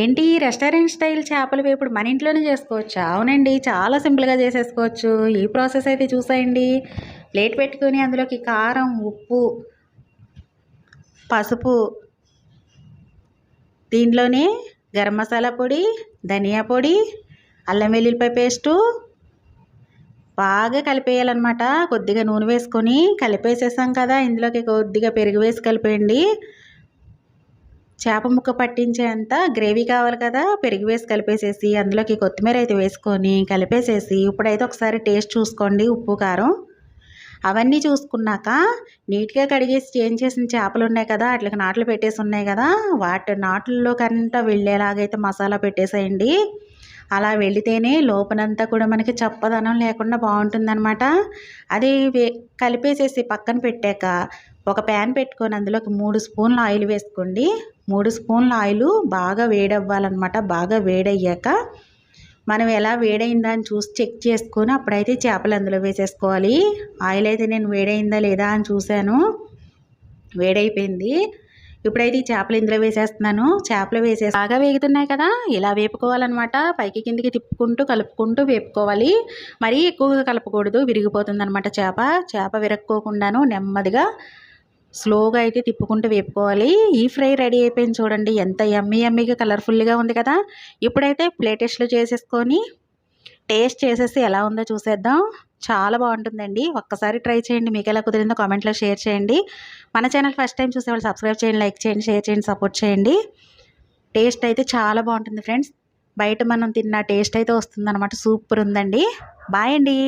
ఏంటి restaurant style చేపల వేపుడు మన ఇంట్లోనే చేసుకోవచ్చా? అవునండి చాలా సింపుల్గా చేసేసుకోవచ్చు. ఈ ప్రాసెస్ అయితే చూసేయండి. ప్లేట్ పెట్టుకుని అందులోకి కారం ఉప్పు పసుపు దీంట్లోనే గరం మసాలా పొడి ధనియా పొడి అల్లం వెల్లుల్లిపాయ పేస్టు బాగా కలిపేయాలన్నమాట. కొద్దిగా నూనె వేసుకొని కలిపేసేసాం కదా ఇందులోకి కొద్దిగా పెరుగు వేసి కలిపేయండి. చేప ముక్క పట్టించేంత గ్రేవీ కావాలి కదా పెరుగు వేసి కలిపేసేసి అందులోకి కొత్తిమీర అయితే వేసుకొని కలిపేసేసి ఇప్పుడైతే ఒకసారి టేస్ట్ చూసుకోండి ఉప్పు కారం. అవన్నీ చూసుకున్నాక నీట్గా కడిగేసి చేంజ్ చేసిన చేపలు ఉన్నాయి కదా వాటికి నాట్లు పెట్టేసి ఉన్నాయి కదా వాటి నాట్లలో నాట్లలోకంతా వెళ్ళేలాగైతే మసాలా పెట్టేసేయండి. అలా వెళితేనే లోపలంతా కూడా మనకి చప్పదనం లేకుండా బాగుంటుందన్నమాట. అది కలిపేసేసి పక్కన పెట్టాక ఒక ప్యాన్ పెట్టుకొని అందులోకి మూడు స్పూన్ల ఆయిల్ వేసుకోండి. మూడు స్పూన్ల ఆయిల్ బాగా వేడవ్వాలన్నమాట. బాగా వేడయ్యాక మనం ఎలా వేడైందా అని చూసి చెక్ చేసుకొని అప్పుడైతే చేపలు అందులో వేసేసుకోవాలి. ఆయిల్ అయితే నేను వేడైందా లేదా అని చూశాను. వేడైపోయింది. ఇప్పుడైతే ఈ చేపలు ఇందులో వేసేస్తున్నాను. చేపలు వేసే బాగా వేగుతున్నాయి కదా ఇలా వేపుకోవాలన్నమాట. పైకి కిందికి తిప్పుకుంటూ కలుపుకుంటూ వేపుకోవాలి. మరీ ఎక్కువగా కలపకూడదు విరిగిపోతుంది అనమాట చేప. చేప విరక్కోకుండాను నెమ్మదిగా స్లోగా అయితే తిప్పుకుంటూ వేపుకోవాలి. ఈ ఫ్రై రెడీ అయిపోయింది చూడండి. ఎంత ఎమ్మి ఎమ్మిగా కలర్ఫుల్గా ఉంది కదా. ఇప్పుడైతే ప్లేటెస్ట్లో చేసేసుకొని టేస్ట్ చేసేసి ఎలా ఉందో చూసేద్దాం. చాలా బాగుంటుందండి. ఒక్కసారి ట్రై చేయండి. మీకు ఎలా కుదిరిందో కామెంట్లో షేర్ చేయండి. మన ఛానల్ ఫస్ట్ టైం చూసేవాళ్ళు సబ్స్క్రైబ్ చేయండి లైక్ చేయండి షేర్ చేయండి సపోర్ట్ చేయండి. టేస్ట్ అయితే చాలా బాగుంటుంది ఫ్రెండ్స్. బయట మనం తిన్న టేస్ట్ అయితే వస్తుందన్నమాట. సూపర్ ఉందండి. బాయ్ అండి.